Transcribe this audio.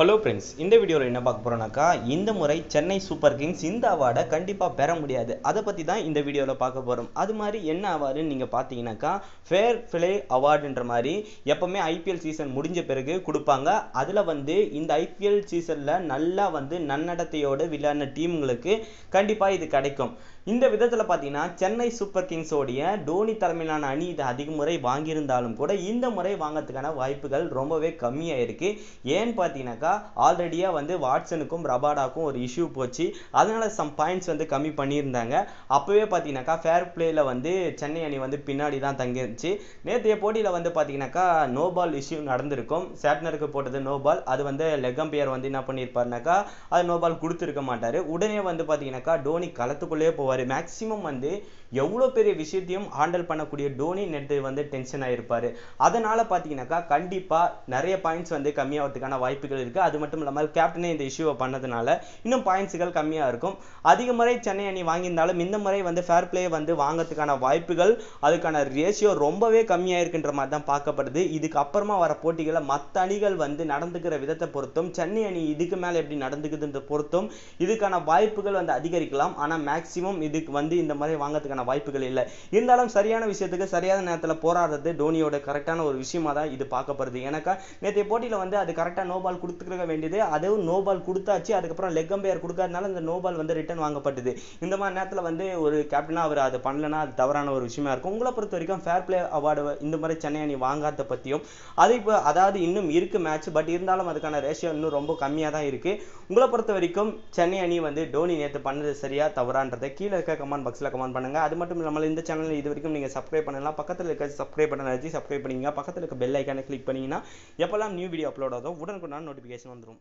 Hello friends இந்த வீடியோவில் என்ன பார்க்க போகிறோம்னாக்கா இந்த முறை சென்னை சூப்பர் கிங்ஸ் இந்த அவார்டை கண்டிப்பாக பெற முடியாது. அதை பற்றி தான் இந்த வீடியோவில் பார்க்க போகிறோம் அது மாதிரி என்ன அவார்டுன்னு நீங்கள் பார்த்தீங்கன்னாக்கா ஃபேர் பிளே அவார்டுன்ற மாதிரி எப்போவுமே ஐபிஎல் சீசன் முடிஞ்ச பிறகு கொடுப்பாங்க. அதில் வந்து இந்த ஐபிஎல் சீசனில் நல்லா வந்து நன்னடத்தையோடு விளையாடின டீமுங்களுக்கு கண்டிப்பாக இது கிடைக்கும். இந்த விதத்தில் பார்த்தீங்கன்னா சென்னை சூப்பர் கிங்ஸோடைய டோனி தலைமையிலான அணி இது அதிக முறை வாங்கியிருந்தாலும் கூட இந்த முறை வாங்கிறதுக்கான வாய்ப்புகள் ரொம்பவே கம்மியாக இருக்குது ஏன்னு பார்த்தீங்கன்னாக்கா ஆல்ரெடியாக வந்து வாட்சனுக்கும் ரபாடாக்கும் ஒரு இஷ்யூ போச்சு. அதனால சம் பாயிண்ட்ஸ் வந்து கம்மி பண்ணியிருந்தாங்க. அப்போவே பார்த்தீங்கன்னாக்கா ஃபேர் பிளேயில் வந்து சென்னை அணி வந்து பின்னாடி தான் தங்கியிருந்துச்சு நேற்றைய போட்டியில் வந்து பார்த்தீங்கன்னாக்கா நோ பால் இஷ்யூ நடந்திருக்கும். சேட்னருக்கு போட்டது நோ பால் அது வந்து லெகம்பியர் வந்து என்ன பண்ணியிருப்பாருனாக்கா அது நோ பால் கொடுத்துருக்க மாட்டார். உடனே வந்து பார்த்தீங்கன்னாக்கா டோனி களத்துக்குள்ளேயே போவார். மேக்ஸிமம் வந்து எவ்வளோ பெரிய விஷயத்தையும் ஹேண்டில் பண்ணக்கூடிய டோனி நேற்று வந்து டென்ஷன் ஆகிருப்பார் அதனால் பார்த்தீங்கன்னாக்கா கண்டிப்பாக நிறைய பாயிண்ட்ஸ் வந்து கம்மியாகிறதுக்கான வாய்ப்புகள் இருக்குது அது மட்டும் இல்லாமல் கேப்டனே இந்த இஷ்யூவை பண்ணதுனால இன்னும் பாயிண்ட்ஸுகள் கம்மியாக இருக்கும். அதிக முறை சென்னை அணி வாங்கியிருந்தாலும் இந்த முறை வந்து ஃபேர் பிளே வந்து வாங்கிறதுக்கான வாய்ப்புகள் அதுக்கான ரேஷியோ ரொம்பவே கம்மியாக இருக்குன்ற மாதிரி தான் பார்க்கப்படுது. இதுக்கு அப்புறமா வர போட்டிகளில் மற்ற அணிகள் வந்து நடந்துக்கிற விதத்தை பொறுத்தும் சென்னை அணி இதுக்கு மேலே எப்படி நடந்துக்குதுன்ற பொறுத்தும் இதுக்கான வாய்ப்புகள் வந்து அதிகரிக்கலாம். ஆனால் மேக்ஸிமம் இதுக்கு வந்து இந்த மாதிரி வாங்கிறதுக்கான வாய்ப்புகள் இல்லை. இருந்தாலும் சரியான விஷயத்துக்கு சரியான நேரத்தில் போராடுறது டோனியோட கரெக்டான ஒரு விஷயமா தான் இது பார்க்கப்படுது. எனக்கா நேற்றைய போட்டியில் வந்து அது கரெக்டாக நோபால் கொடுத்து கொடுத்துருக்க வேண்டியது. அதுவும் நோ பால் கொடுத்தாச்சு. அதுக்கப்புறம் லெக் அம்பையர் கொடுக்காதனால இந்த நோ பால் வந்து ரிட்டர்ன் வாங்கப்பட்டது. இந்த மாதிரி நேரத்தில் வந்து ஒரு கேப்டனாக அவர் அது பண்ணலனா அது தவறான ஒரு விஷயமா இருக்கும். உங்களை பொறுத்த வரைக்கும் ஃபேர் பிளே அவார்டு இந்த மாதிரி சென்னை அணி வாங்காத பற்றியும் அது இப்போ அதாவது இன்னும் இருக்கு மேட்ச் பட் இருந்தாலும் அதுக்கான ரேஷியோ இன்னும் ரொம்ப கம்மியாக தான் இருக்கு. உங்களை பொறுத்த வரைக்கும் சென்னை அணி வந்து டோனி நேற்று பண்ணது சரியா தவறான்றதை கீழே இருக்க கமெண்ட் பாக்ஸில் கமெண்ட் பண்ணுங்கள் அது மட்டும் இல்லாமல் இந்த சேனலில் இது வரைக்கும் நீங்கள் சப்ஸ்கிரைப் பண்ணலாம் பக்கத்தில் இருக்க சப்ஸ்கிரைப் பண்ண நினச்சி சப்ஸ்கிரைப் பண்ணிங்க பக்கத்தில் இருக்க பெல் ஐக்கானை கிளிக் பண்ணிங்கன்னா எப்போல்லாம் நியூ வீடியோ அப்லோட் ஆகும் உடனுக்குடன் நோட்டிஃபிகேஷன் வந்துடும்